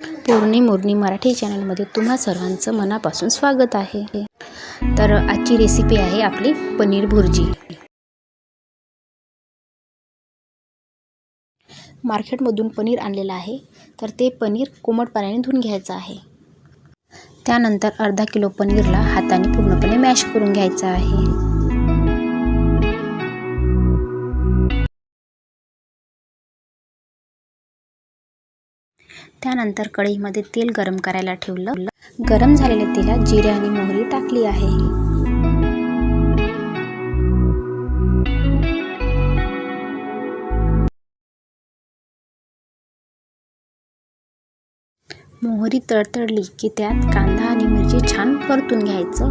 पूर्णी मुर्नी मराठी चॅनलमध्ये तुम्हा सर्वांचं मनापासून स्वागत आहे. तर आजची रेसिपी आहे आपली पनीर भुर्जी. मार्केटमधून पनीर आणलेलं आहे. तर ते पनीर कोमट पाण्याने धुवून घ्यायचं आहे. त्यानंतर अर्धा किलो पनीरला हाताने पूर्णपणे मॅश करून घ्यायचं आहे. त्यानंतर कढईमध्ये तेल गरम करायला ठेवलं. गरम झालेल्या तेलात जिरे आणि मोहरी टाकली आहे. मोहरी तडतडली की त्यात कांदा आणि मिरची छान परतून घ्यायचं.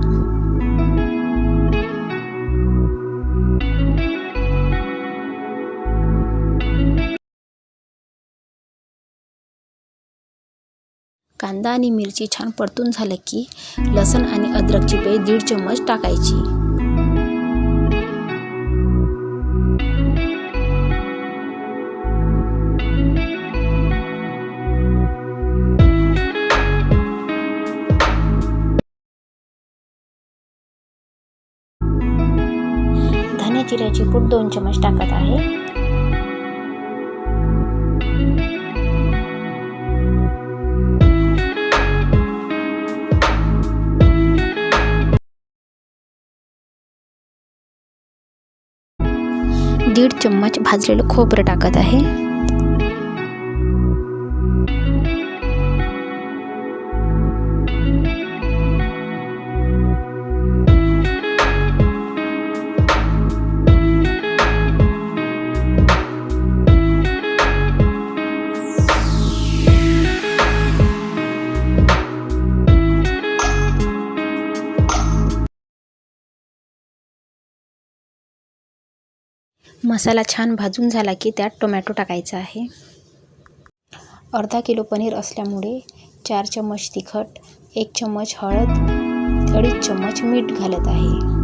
कांदा आणि मिरची छान परतून झालं की लसण आणि अद्रकची पेस्ट दीड चम्मच टाकायची. धने जिऱ्याची पूड दोन चम्मच टाकत आहे. दीड चम्मच भाजलेलं खोबरं टाकत आहे. मसाला छान भाजून झाला की त्यात टोमॅटो टाकायचा आहे. अर्धा किलो पनीर असल्यामुळे चार चम्मच तिखट एक चम्मच हळद अडीच चम्मच मीठ घालत आहे.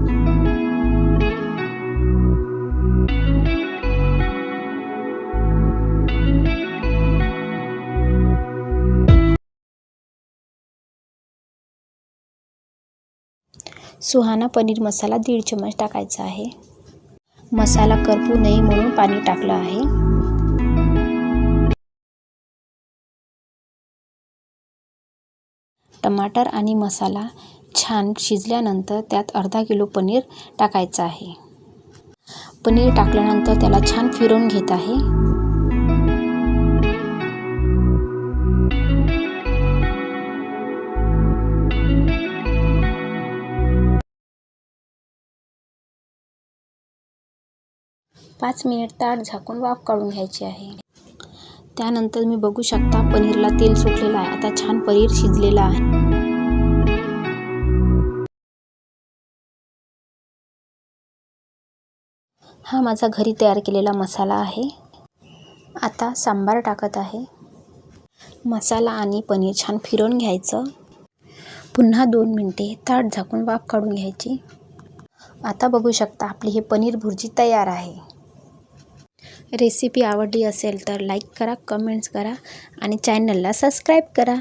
सुहाना पनीर मसाला दीड चम्मच टाकायचा आहे. मसाला करपू नये म्हणून पाणी टाकलं आहे. टमाटर आणि मसाला छान शिजल्यानंतर त्यात अर्धा किलो पनीर टाकायचं आहे. पनीर टाकल्यानंतर त्याला छान फिरवून घेत आहे. पाच मिनिट ताट झाकून वाफ काढून घ्यायची आहे. त्यानंतर मी बघू शकता पनीरला तेल सुटलेलं आहे. आता छान पनीर शिजलेलं आहे. हा माझा घरी तयार केलेला मसाला आहे. आता सांबार टाकत आहे. मसाला आणि पनीर छान फिरवून घ्यायचं. पुन्हा दोन मिनटे ताट झाकून वाफ काढून घ्यायची. आता बघू शकता आपली हे पनीर भुर्जी तयार आहे. रेसिपी आवडली असेल तर लाईक करा कमेंट्स करा आणि चॅनलला सबस्क्राईब करा.